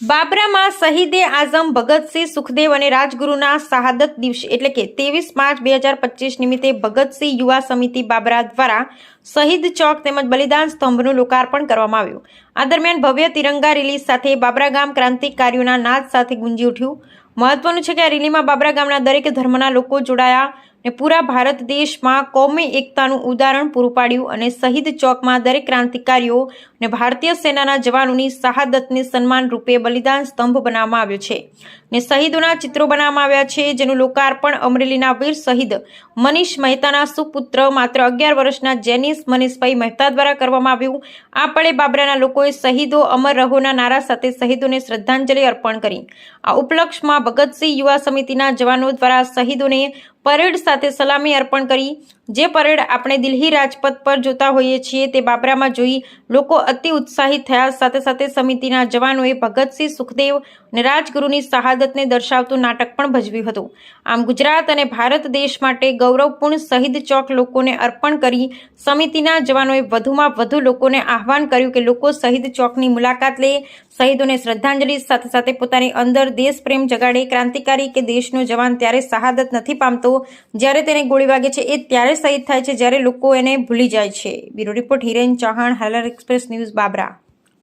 બાબરામાં શહીદે આઝમ ભગતસિંહ સુખદેવ અને રાજગુરુના શહાદત દિવસ એટલે કે ત્રેવીસ માર્ચ બે હજાર પચીસ નિમિત્તે ભગતસિંહ યુવા સમિતિ બાબરા દ્વારા શહીદ ચોક તેમજ બલિદાન સ્તંભનું લોકાર્પણ કરવામાં આવ્યું. આ દરમિયાન ભવ્ય તિરંગા રેલી સાથે બાબરા ગામ ક્રાંતિકારીઓના નાદ સાથે ગુંજી ઉઠ્યું. મહત્વનું છે કે આ રેલીમાં બાબરા ગામના દરેક ધર્મના લોકો જોડાયા. અને પૂરા ભારત દેશમાં કોમી એકતાનું ઉદાહરણ પૂરું પાડ્યું અને શહીદ ચોકમાં દરેક ક્રાંતિકારીઓ અને ભારતીય સેનાના જવાનોની શહાદતને સન્માન રૂપે બલિદાન સ્તંભ બનાવવામાં આવ્યો છે. ને શહીદોના ચિત્રો બનાવવામાં આવ્યા છે, જેનું લોકાર્પણ અમરેલીના વીર શહીદ મનીષ મહેતાના સુપુત્ર માત્ર અગિયાર વર્ષના જેનિસ મનીષભાઈ મહેતા દ્વારા કરવામાં આવ્યું. આ પળે બાબરાના લોકોએ શહીદો અમર રહોના નારા સાથે શહીદોને શ્રદ્ધાંજલિ અર્પણ કરી. આ ઉપલક્ષમાં ભગતસિંહ યુવા સમિતિના જવાનો દ્વારા શહીદોને પરેડ સાથે સલામી અર્પણ કરી જે પરેડ આપણે દિલ્હી રાજપથ પર જોતા હોઈએ છીએ, તે બાબરામાં જોઈ લોકો અતિ ઉત્સાહિત થયા. સાથે સાથે સમિતિના જવાનોએ ભગતસિંહ સુખદેવ અને રાજગુરુની શહાદતને દર્શાવતું નાટક પણ ભજવ્યું હતું. આમ ગુજરાત અને ભારત દેશ માટે ગૌરવપૂર્ણ શહીદ ચોક લોકોને અર્પણ કરી સમિતિના જવાનોએ વધુમાં વધુ લોકોને આહવાન કર્યું કે લોકો શહીદ ચોકની મુલાકાત લે. શહીદોને શ્રદ્ધાંજલિ, સાથે સાથે પોતાની અંદર દેશપ્રેમ જગાડે. ક્રાંતિકારી કે દેશનો જવાન ત્યારે શહાદત નથી પામતો. જ્યારે તેને ગોળી વાગે છે, એ ત્યારે શહીદ થાય છે જ્યારે લોકો એને ભૂલી જાય છે. Bureau report Hiren Chauhan Halar express news Babra.